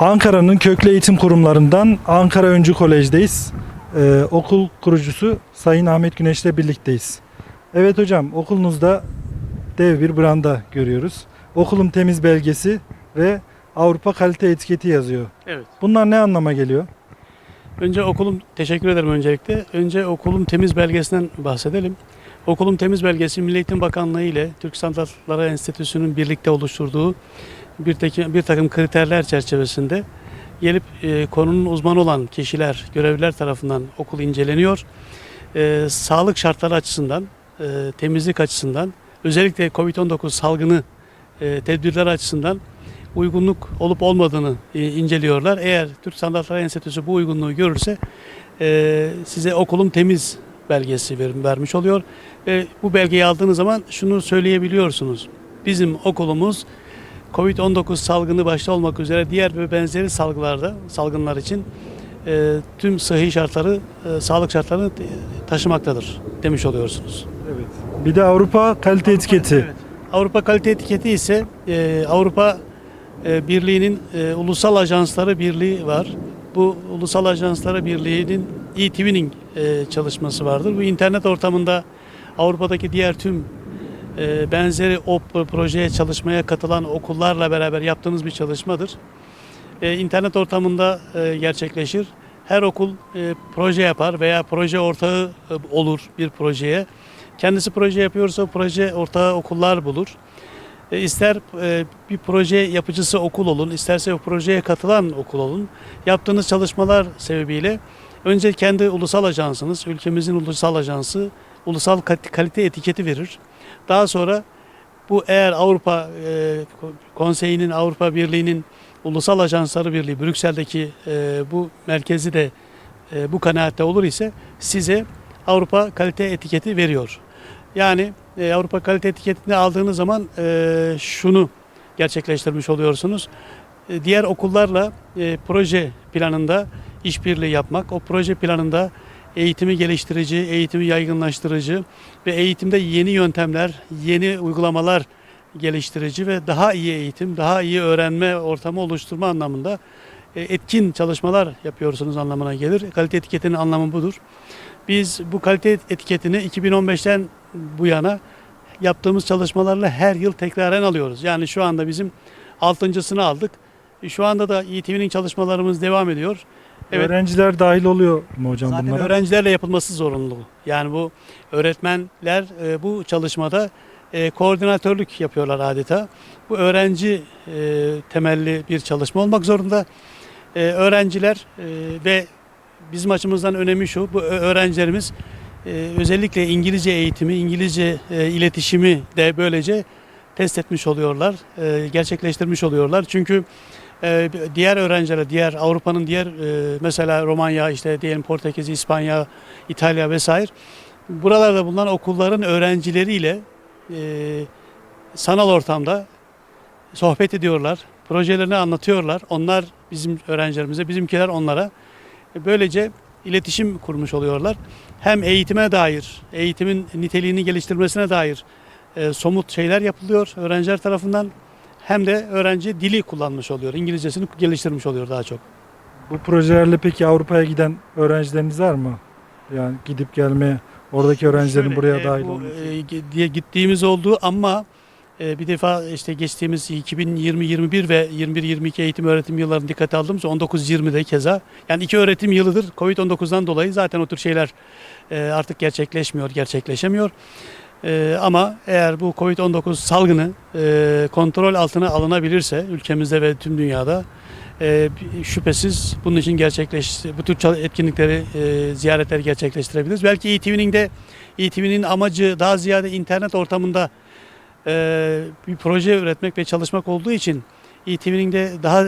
Ankara'nın köklü eğitim kurumlarından Ankara Öncü Kolej'deyiz. Ee, okul kurucusu Sayın Ahmet Güneş'le birlikteyiz. Evet hocam okulunuzda dev bir branda görüyoruz. Okulum temiz belgesi ve Avrupa kalite etiketi yazıyor. Evet. Bunlar ne anlama geliyor? Önce okulum, teşekkür ederim öncelikle. Önce okulum temiz belgesinden bahsedelim. Okulum temiz belgesi Milli Eğitim Bakanlığı ile Türk Standartları Enstitüsü'nün birlikte oluşturduğu bir, tek, bir takım kriterler çerçevesinde gelip e, konunun uzmanı olan kişiler, görevliler tarafından okul inceleniyor. E, sağlık şartları açısından, e, temizlik açısından, özellikle COVID-19 salgını e, tedbirler açısından uygunluk olup olmadığını e, inceliyorlar. Eğer Türk Standartları Enstitüsü bu uygunluğu görürse e, size okulum temiz belgesi ver- vermiş oluyor. Ve bu belgeyi aldığınız zaman şunu söyleyebiliyorsunuz. Bizim okulumuz Covid-19 salgını başta olmak üzere diğer ve benzeri salgılarda, salgınlar için e, tüm sıhhi şartları, e, sağlık şartlarını taşımaktadır demiş oluyorsunuz. Evet. Bir de Avrupa kalite etiketi. Evet. Avrupa kalite etiketi ise e, Avrupa e, Birliği'nin e, ulusal ajansları birliği var. Bu ulusal ajansları birliğinin e-twinning e, çalışması vardır. Bu internet ortamında Avrupa'daki diğer tüm e, benzeri o pro- projeye çalışmaya katılan okullarla beraber yaptığınız bir çalışmadır. E, internet ortamında e, gerçekleşir. Her okul e, proje yapar veya proje ortağı e, olur bir projeye. Kendisi proje yapıyorsa proje ortağı okullar bulur. E, ister e, bir proje yapıcısı okul olun, isterse o projeye katılan okul olun. Yaptığınız çalışmalar sebebiyle önce kendi ulusal ajansınız, ülkemizin ulusal ajansı ulusal kalite- etiketi verir. Daha sonra bu eğer Avrupa e, Konseyi'nin, Avrupa Birliği'nin Ulusal Ajansları Birliği, Brüksel'deki e, bu merkezi de e, bu kanaatte olur ise size Avrupa kalite etiketi veriyor. Yani e, Avrupa kalite etiketini aldığınız zaman e, şunu gerçekleştirmiş oluyorsunuz. E, diğer okullarla e, proje planında işbirliği yapmak, o proje planında eğitimi geliştirici, eğitimi yaygınlaştırıcı ve eğitimde yeni yöntemler, yeni uygulamalar geliştirici ve daha iyi eğitim, daha iyi öğrenme ortamı oluşturma anlamında e, etkin çalışmalar yapıyorsunuz anlamına gelir. Kalite etiketinin anlamı budur. Biz bu kalite etiketini 2015'ten bu yana yaptığımız çalışmalarla her yıl tekraren alıyoruz. Yani şu anda bizim altıncısını aldık. E, Şu anda da ETV'nin çalışmalarımız devam ediyor. Evet. Öğrenciler dahil oluyor mu hocam Zaten bunlara? öğrencilerle yapılması zorunlu. Yani bu öğretmenler e, bu çalışmada e, koordinatörlük yapıyorlar adeta. Bu öğrenci e, temelli bir çalışma olmak zorunda. E, öğrenciler e, ve bizim açımızdan önemi şu, bu öğrencilerimiz e, özellikle İngilizce eğitimi, İngilizce e, iletişimi de böylece test etmiş oluyorlar, e, gerçekleştirmiş oluyorlar. Çünkü e, diğer öğrencilere, diğer Avrupa'nın diğer e, mesela Romanya, işte diyelim Portekiz, İspanya, İtalya vesaire buralarda bulunan okulların öğrencileriyle e, sanal ortamda sohbet ediyorlar, projelerini anlatıyorlar. Onlar bizim öğrencilerimize, bizimkiler onlara. E, Böylece iletişim kurmuş oluyorlar. Hem eğitime dair, eğitimin niteliğini geliştirmesine dair somut şeyler yapılıyor öğrenciler tarafından. Hem de öğrenci dili kullanmış oluyor, İngilizcesini geliştirmiş oluyor daha çok. Bu projelerle peki Avrupa'ya giden öğrencileriniz var mı? Yani gidip gelmeye, oradaki öğrencilerin Şöyle, buraya e, dahil bu, olması. e, diye gittiğimiz oldu ama e, bir defa işte geçtiğimiz 2020-21 ve 21-22 eğitim öğretim yıllarını dikkate aldığımız 19-20'de keza yani iki öğretim yılıdır Covid-19'dan dolayı zaten o tür şeyler e, artık gerçekleşmiyor, gerçekleşemiyor. E, ama eğer bu Covid-19 salgını e, kontrol altına alınabilirse ülkemizde ve tüm dünyada e, şüphesiz bunun için gerçekleş bu tür etkinlikleri e, ziyaretleri gerçekleştirebiliriz. Belki e-TV'nin e-TV'nin amacı daha ziyade internet ortamında bir proje üretmek ve çalışmak olduğu için e-TV'nin de daha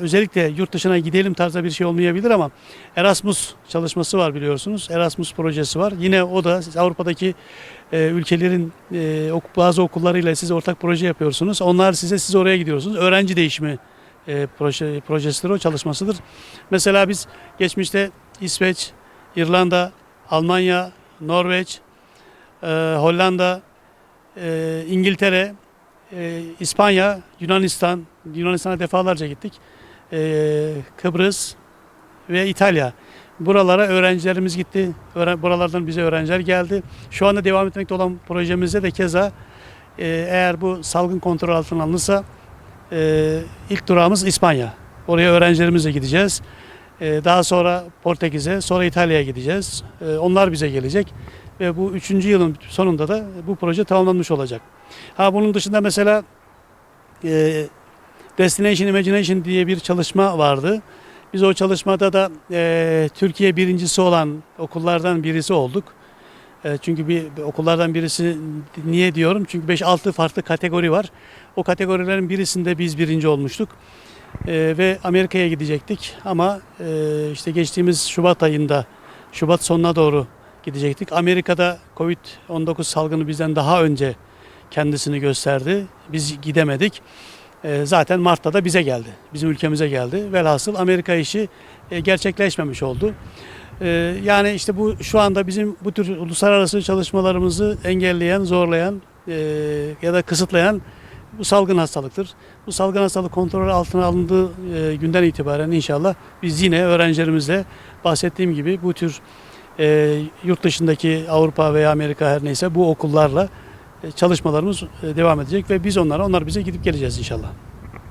özellikle yurt dışına gidelim tarzda bir şey olmayabilir ama Erasmus çalışması var biliyorsunuz. Erasmus projesi var. Yine o da Avrupa'daki e, ülkelerin e, bazı okullarıyla siz ortak proje yapıyorsunuz. Onlar size siz oraya gidiyorsunuz. Öğrenci değişimi e, proje, projesidir o çalışmasıdır. Mesela biz geçmişte İsveç, İrlanda, Almanya, Norveç, e, Hollanda, e, İngiltere, e, İspanya, Yunanistan, Yunanistan'a defalarca gittik. e, Kıbrıs ve İtalya. Buralara öğrencilerimiz gitti. Buralardan bize öğrenciler geldi. Şu anda devam etmekte olan projemizde de keza e, eğer bu salgın kontrol altına alınırsa e, ilk durağımız İspanya. Oraya öğrencilerimizle gideceğiz. E, daha sonra Portekiz'e, sonra İtalya'ya gideceğiz. Onlar bize gelecek ve bu üçüncü yılın sonunda da bu proje tamamlanmış olacak. Ha bunun dışında mesela Destination Imagination diye bir çalışma vardı. Biz o çalışmada da e, Türkiye birincisi olan okullardan birisi olduk. E, çünkü bir, okullardan birisi niye diyorum? Çünkü 5-6 farklı kategori var. O kategorilerin birisinde biz birinci olmuştuk. E, ve Amerika'ya gidecektik ama e, işte geçtiğimiz Şubat ayında, Şubat sonuna doğru gidecektik. Amerika'da Covid-19 salgını bizden daha önce kendisini gösterdi. Biz gidemedik. E, zaten Mart'ta da bize geldi. Bizim ülkemize geldi. Velhasıl Amerika işi e, gerçekleşmemiş oldu. E, yani işte bu şu anda bizim bu tür uluslararası çalışmalarımızı engelleyen, zorlayan e, ya da kısıtlayan bu salgın hastalıktır. Bu salgın hastalık kontrol altına alındığı e, günden itibaren inşallah biz yine öğrencilerimizle bahsettiğim gibi bu tür yurt dışındaki Avrupa veya Amerika her neyse bu okullarla çalışmalarımız e, devam edecek ve biz onlara, onlar bize gidip geleceğiz inşallah.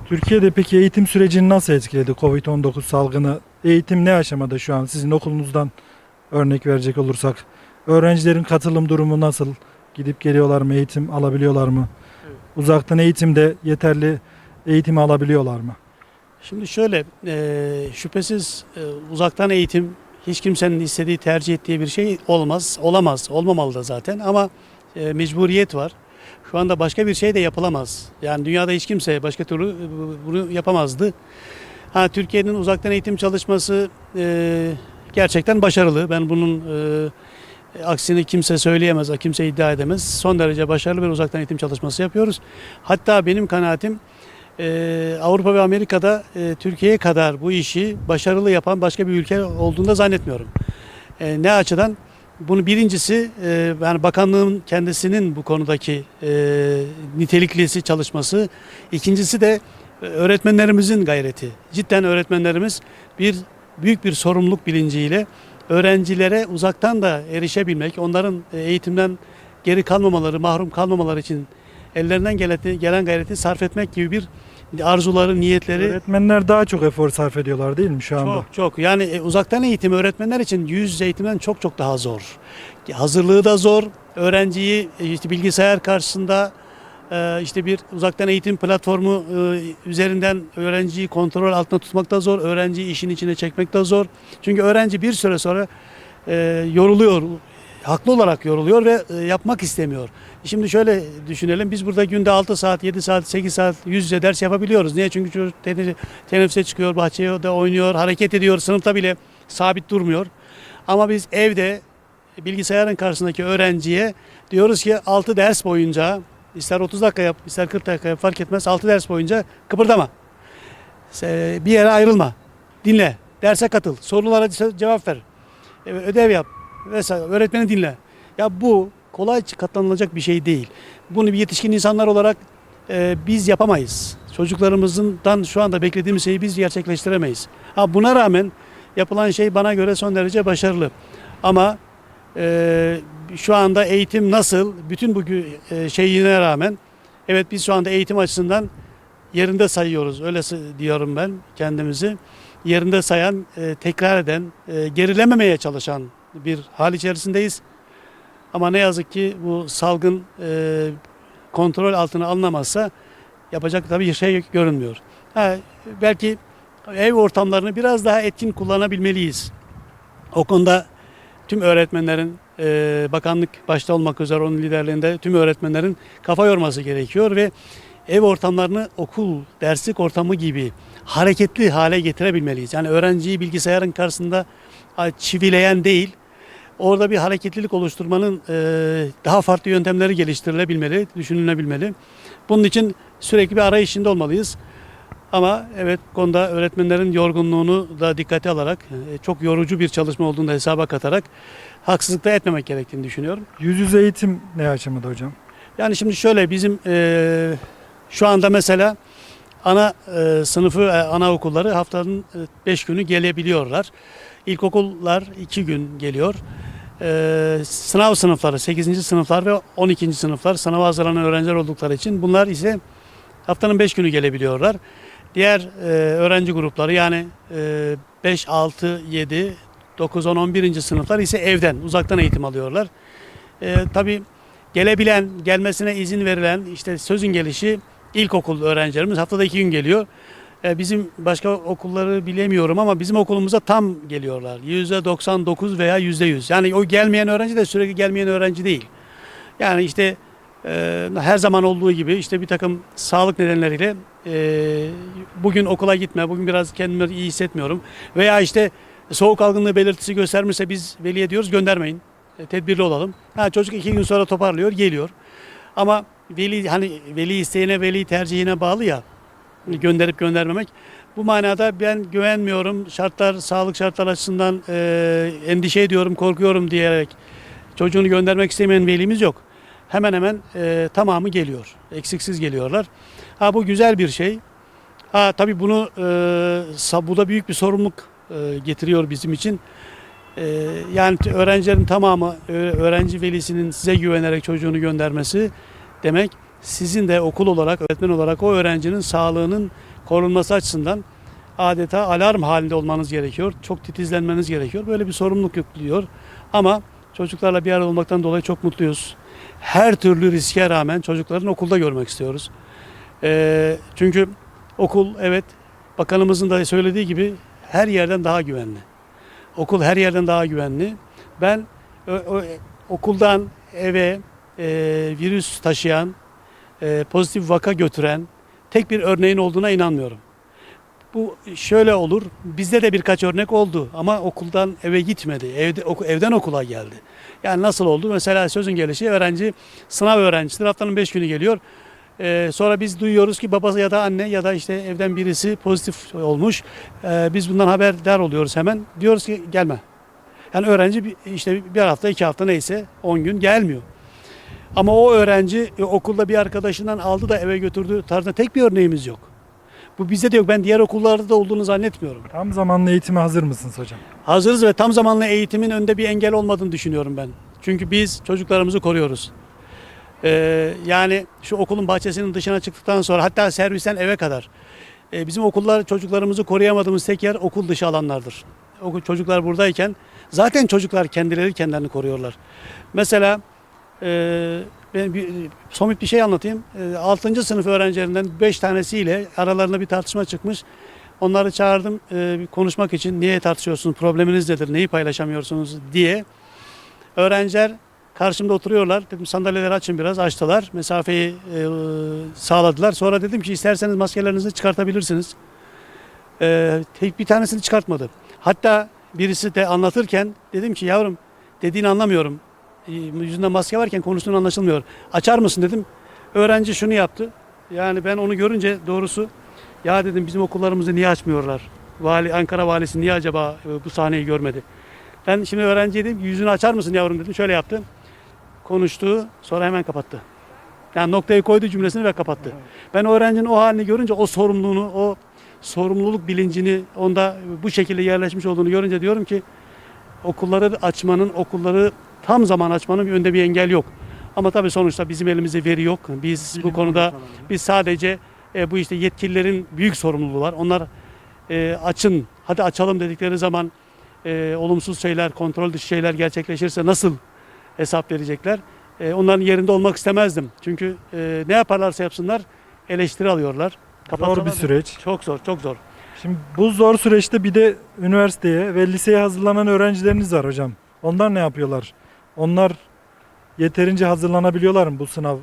Türkiye'de peki eğitim sürecini nasıl etkiledi Covid-19 salgını? Eğitim ne aşamada şu an? Sizin okulunuzdan örnek verecek olursak. Öğrencilerin katılım durumu nasıl? Gidip geliyorlar mı? Eğitim alabiliyorlar mı? Evet. Uzaktan eğitimde yeterli eğitimi alabiliyorlar mı? Şimdi şöyle, e, şüphesiz e, uzaktan eğitim hiç kimsenin istediği, tercih ettiği bir şey olmaz, olamaz, olmamalı da zaten ama e, mecburiyet var. Şu anda başka bir şey de yapılamaz. Yani dünyada hiç kimse başka türlü e, bunu yapamazdı. Ha Türkiye'nin uzaktan eğitim çalışması e, gerçekten başarılı. Ben bunun e, aksini kimse söyleyemez, kimse iddia edemez. Son derece başarılı bir uzaktan eğitim çalışması yapıyoruz. Hatta benim kanaatim e, Avrupa ve Amerika'da e, Türkiye'ye kadar bu işi başarılı yapan başka bir ülke olduğunu da zannetmiyorum. E, ne açıdan? Bunu birincisi e, yani bakanlığın kendisinin bu konudaki e, niteliklisi çalışması. İkincisi de e, öğretmenlerimizin gayreti. Cidden öğretmenlerimiz bir büyük bir sorumluluk bilinciyle öğrencilere uzaktan da erişebilmek, onların e, eğitimden geri kalmamaları, mahrum kalmamaları için ellerinden gelen gayreti sarf etmek gibi bir arzuları, niyetleri Öğretmenler daha çok efor sarf ediyorlar değil mi şu anda? çok çok. Yani e, uzaktan eğitim öğretmenler için yüz yüze eğitimden çok çok daha zor. Hazırlığı da zor. Öğrenciyi e, işte bilgisayar karşısında e, işte bir uzaktan eğitim platformu e, üzerinden öğrenciyi kontrol altında tutmak da zor. Öğrenciyi işin içine çekmek de zor. Çünkü öğrenci bir süre sonra e, yoruluyor. Haklı olarak yoruluyor ve e, yapmak istemiyor. Şimdi şöyle düşünelim. Biz burada günde 6 saat, 7 saat, 8 saat yüz yüze ders yapabiliyoruz. Niye? Çünkü çocuk teneffüse çıkıyor, bahçeye de oynuyor, hareket ediyor. Sınıfta bile sabit durmuyor. Ama biz evde bilgisayarın karşısındaki öğrenciye diyoruz ki 6 ders boyunca ister 30 dakika yap, ister 40 dakika yap fark etmez. 6 ders boyunca kıpırdama. Bir yere ayrılma. Dinle. Derse katıl. Sorulara cevap ver. E, Ödev yap. Vesaire. Öğretmeni dinle. Ya bu kolay katlanılacak bir şey değil. Bunu bir yetişkin insanlar olarak e, biz yapamayız. Çocuklarımızdan şu anda beklediğimiz şeyi biz gerçekleştiremeyiz. Ha buna rağmen yapılan şey bana göre son derece başarılı. Ama e, şu anda eğitim nasıl? Bütün bu e, şeyine rağmen evet biz şu anda eğitim açısından yerinde sayıyoruz. Öyle diyorum ben kendimizi. Yerinde sayan, e, tekrar eden, e, gerilememeye çalışan bir hal içerisindeyiz. Ama ne yazık ki bu salgın e, kontrol altına alınamazsa yapacak tabii şey görünmüyor. Ha, belki ev ortamlarını biraz daha etkin kullanabilmeliyiz. O konuda tüm öğretmenlerin, e, bakanlık başta olmak üzere onun liderliğinde tüm öğretmenlerin kafa yorması gerekiyor ve ev ortamlarını okul, derslik ortamı gibi hareketli hale getirebilmeliyiz. Yani öğrenciyi bilgisayarın karşısında çivileyen değil, orada bir hareketlilik oluşturmanın e, daha farklı yöntemleri geliştirilebilmeli, düşünülebilmeli. Bunun için sürekli bir arayış içinde olmalıyız. Ama evet konuda öğretmenlerin yorgunluğunu da dikkate alarak, e, çok yorucu bir çalışma olduğunu da hesaba katarak haksızlık da etmemek gerektiğini düşünüyorum. Yüz yüze eğitim ne aşamada hocam? Yani şimdi şöyle bizim e, şu anda mesela ana e, sınıfı e, anaokulları haftanın 5 günü gelebiliyorlar. İlkokullar 2 gün geliyor. E, sınav sınıfları 8. sınıflar ve 12. sınıflar sınava hazırlanan öğrenciler oldukları için bunlar ise haftanın 5 günü gelebiliyorlar. Diğer e, öğrenci grupları yani e, 5, 6, 7, 9, 10, 11. sınıflar ise evden, uzaktan eğitim alıyorlar. E, tabii gelebilen, gelmesine izin verilen işte sözün gelişi ilkokul öğrencilerimiz haftada iki gün geliyor. E, bizim başka okulları bilemiyorum ama bizim okulumuza tam geliyorlar. %99 veya %100. Yani o gelmeyen öğrenci de sürekli gelmeyen öğrenci değil. Yani işte e, her zaman olduğu gibi işte bir takım sağlık nedenleriyle e, bugün okula gitme, bugün biraz kendimi iyi hissetmiyorum veya işte soğuk algınlığı belirtisi göstermişse biz veliye diyoruz göndermeyin. E, tedbirli olalım. Ha, çocuk iki gün sonra toparlıyor, geliyor. Ama veli hani veli isteğine, veli tercihine bağlı ya gönderip göndermemek. Bu manada ben güvenmiyorum. Şartlar, sağlık şartlar açısından e, endişe ediyorum, korkuyorum diyerek çocuğunu göndermek istemeyen velimiz yok. Hemen hemen e, tamamı geliyor. Eksiksiz geliyorlar. Ha bu güzel bir şey. Ha tabii bunu e, bu da büyük bir sorumluluk e, getiriyor bizim için. E, yani öğrencilerin tamamı öğrenci velisinin size güvenerek çocuğunu göndermesi demek sizin de okul olarak öğretmen olarak o öğrencinin sağlığının korunması açısından adeta alarm halinde olmanız gerekiyor. Çok titizlenmeniz gerekiyor. Böyle bir sorumluluk yüklüyor. Ama çocuklarla bir arada olmaktan dolayı çok mutluyuz. Her türlü riske rağmen çocukların okulda görmek istiyoruz. Ee, çünkü okul evet bakanımızın da söylediği gibi her yerden daha güvenli. Okul her yerden daha güvenli. Ben ö- ö- okuldan eve e, virüs taşıyan, e, pozitif vaka götüren tek bir örneğin olduğuna inanmıyorum. Bu şöyle olur. Bizde de birkaç örnek oldu ama okuldan eve gitmedi. Evde oku- evden okula geldi. Yani nasıl oldu? Mesela sözün gelişi öğrenci sınav öğrencisidir. Haftanın 5 günü geliyor. Ee, sonra biz duyuyoruz ki babası ya da anne ya da işte evden birisi pozitif olmuş. Ee, biz bundan haberdar oluyoruz hemen. Diyoruz ki gelme. Yani öğrenci işte bir hafta iki hafta neyse 10 gün gelmiyor. Ama o öğrenci e, okulda bir arkadaşından aldı da eve götürdü tarzında tek bir örneğimiz yok. Bu bizde de yok. Ben diğer okullarda da olduğunu zannetmiyorum. Tam zamanlı eğitime hazır mısınız hocam? Hazırız ve tam zamanlı eğitimin önünde bir engel olmadığını düşünüyorum ben. Çünkü biz çocuklarımızı koruyoruz. Ee, yani şu okulun bahçesinin dışına çıktıktan sonra hatta servisten eve kadar e, bizim okullar çocuklarımızı koruyamadığımız tek yer okul dışı alanlardır. Okul çocuklar buradayken zaten çocuklar kendileri kendilerini koruyorlar. Mesela e, ben bir somut bir şey anlatayım. E, 6. sınıf öğrencilerinden 5 tanesiyle aralarında bir tartışma çıkmış. Onları çağırdım e, konuşmak için. Niye tartışıyorsunuz? Probleminiz nedir? Neyi paylaşamıyorsunuz diye. Öğrenciler karşımda oturuyorlar. Dedim sandalyeleri açın biraz. Açtılar. Mesafeyi e, sağladılar. Sonra dedim ki isterseniz maskelerinizi çıkartabilirsiniz. E, bir tanesini çıkartmadı. Hatta birisi de anlatırken dedim ki yavrum dediğini anlamıyorum. E, yüzünde maske varken konuştuğun anlaşılmıyor. Açar mısın dedim. Öğrenci şunu yaptı. Yani ben onu görünce doğrusu ya dedim bizim okullarımızı niye açmıyorlar? Vali Ankara valisi niye acaba e, bu sahneyi görmedi? Ben şimdi öğrenciye dedim yüzünü açar mısın yavrum dedim. Şöyle yaptı. Konuştu sonra hemen kapattı. Yani noktayı koydu cümlesini ve kapattı. Ben öğrencinin o halini görünce o sorumluluğunu, o sorumluluk bilincini onda bu şekilde yerleşmiş olduğunu görünce diyorum ki okulları açmanın, okulları tam zaman açmanın önünde bir engel yok. Ama tabii sonuçta bizim elimizde veri yok. Biz bu konuda biz sadece e, bu işte yetkililerin büyük sorumluluğu var. Onlar e, açın, hadi açalım dedikleri zaman e, olumsuz şeyler, kontrol dışı şeyler gerçekleşirse nasıl hesap verecekler? E, onların yerinde olmak istemezdim. Çünkü e, ne yaparlarsa yapsınlar eleştiri alıyorlar. Zor bir süreç. Çok zor, çok zor. Şimdi bu zor süreçte bir de üniversiteye ve liseye hazırlanan öğrencileriniz var hocam. Onlar ne yapıyorlar? Onlar yeterince hazırlanabiliyorlar mı bu sınav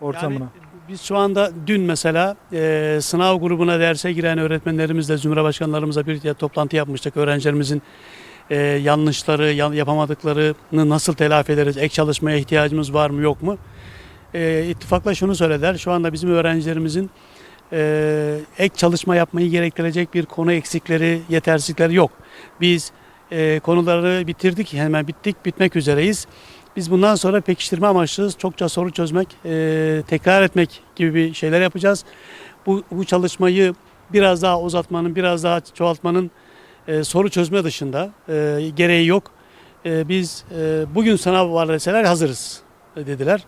ortamına? Yani biz şu anda dün mesela e, sınav grubuna derse giren öğretmenlerimizle, zümre başkanlarımızla bir toplantı yapmıştık. Öğrencilerimizin e, yanlışları, yan- yapamadıklarını nasıl telafi ederiz, ek çalışmaya ihtiyacımız var mı yok mu? E, ittifakla şunu söylediler, şu anda bizim öğrencilerimizin e, ek çalışma yapmayı gerektirecek bir konu eksikleri, yetersizlikleri yok. Biz e, konuları bitirdik, hemen bittik, bitmek üzereyiz. Biz bundan sonra pekiştirme amaçlı çokça soru çözmek, e, tekrar etmek gibi bir şeyler yapacağız. Bu, bu çalışmayı biraz daha uzatmanın, biraz daha çoğaltmanın e, soru çözme dışında e, gereği yok. E, biz e, bugün sınav var deseler hazırız e, dediler.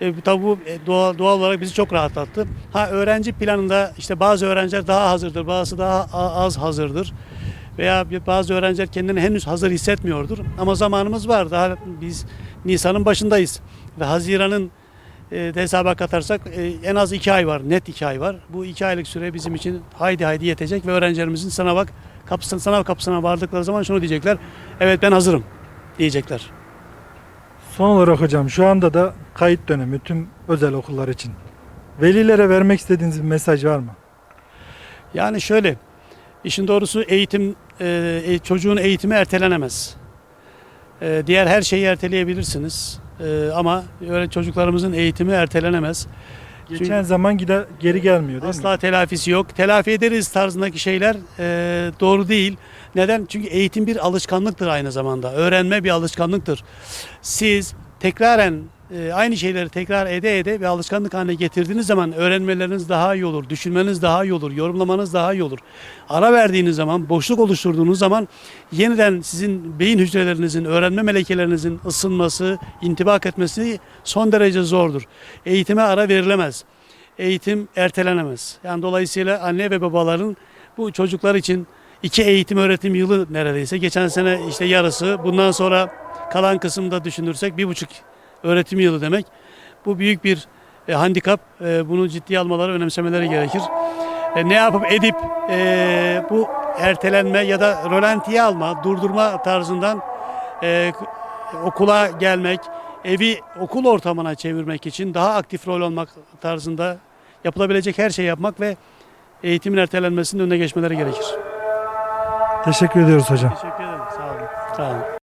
E, tabii bu e, doğal, doğal olarak bizi çok rahatlattı. Ha öğrenci planında işte bazı öğrenciler daha hazırdır, bazısı daha az hazırdır. Veya bir- bazı öğrenciler kendini henüz hazır hissetmiyordur. Ama zamanımız var. Daha biz Nisan'ın başındayız. Ve Haziran'ın de hesaba katarsak e, en az iki ay var. Net iki ay var. Bu iki aylık süre bizim için haydi haydi yetecek ve öğrencilerimizin sınava kapısına, sınav kapısına vardıkları zaman şunu diyecekler. Evet ben hazırım diyecekler. Son olarak hocam şu anda da kayıt dönemi tüm özel okullar için. Velilere vermek istediğiniz bir mesaj var mı? Yani şöyle, işin doğrusu eğitim, e, e, çocuğun eğitimi ertelenemez. E, diğer her şeyi erteleyebilirsiniz. E, ama öyle çocuklarımızın eğitimi ertelenemez. Geçen zaman gider geri gelmiyor değil mi? Asla telafisi yok. Telafi ederiz tarzındaki şeyler e, doğru değil. Neden? Çünkü eğitim bir alışkanlıktır aynı zamanda. Öğrenme bir alışkanlıktır. Siz tekraren e, aynı şeyleri tekrar ede ede bir alışkanlık haline getirdiğiniz zaman öğrenmeleriniz daha iyi olur, düşünmeniz daha iyi olur, yorumlamanız daha iyi olur. Ara verdiğiniz zaman, boşluk oluşturduğunuz zaman yeniden sizin beyin hücrelerinizin, öğrenme melekelerinizin ısınması, intibak etmesi son derece zordur. Eğitime ara verilemez eğitim ertelenemez. Yani dolayısıyla anne ve babaların bu çocuklar için iki eğitim öğretim yılı neredeyse. Geçen sene işte yarısı. Bundan sonra kalan kısımda düşünürsek bir buçuk öğretim yılı demek. Bu büyük bir e, handikap. E, bunu ciddiye almaları, önemsemeleri gerekir. E, ne yapıp edip e, bu ertelenme ya da rölantiye alma, durdurma tarzından e, okula gelmek, evi okul ortamına çevirmek için daha aktif rol olmak tarzında yapılabilecek her şeyi yapmak ve eğitimin ertelenmesinin önüne geçmeleri gerekir. Teşekkür ediyoruz hocam. Teşekkür ederim. Sağ olun. Sağ olun.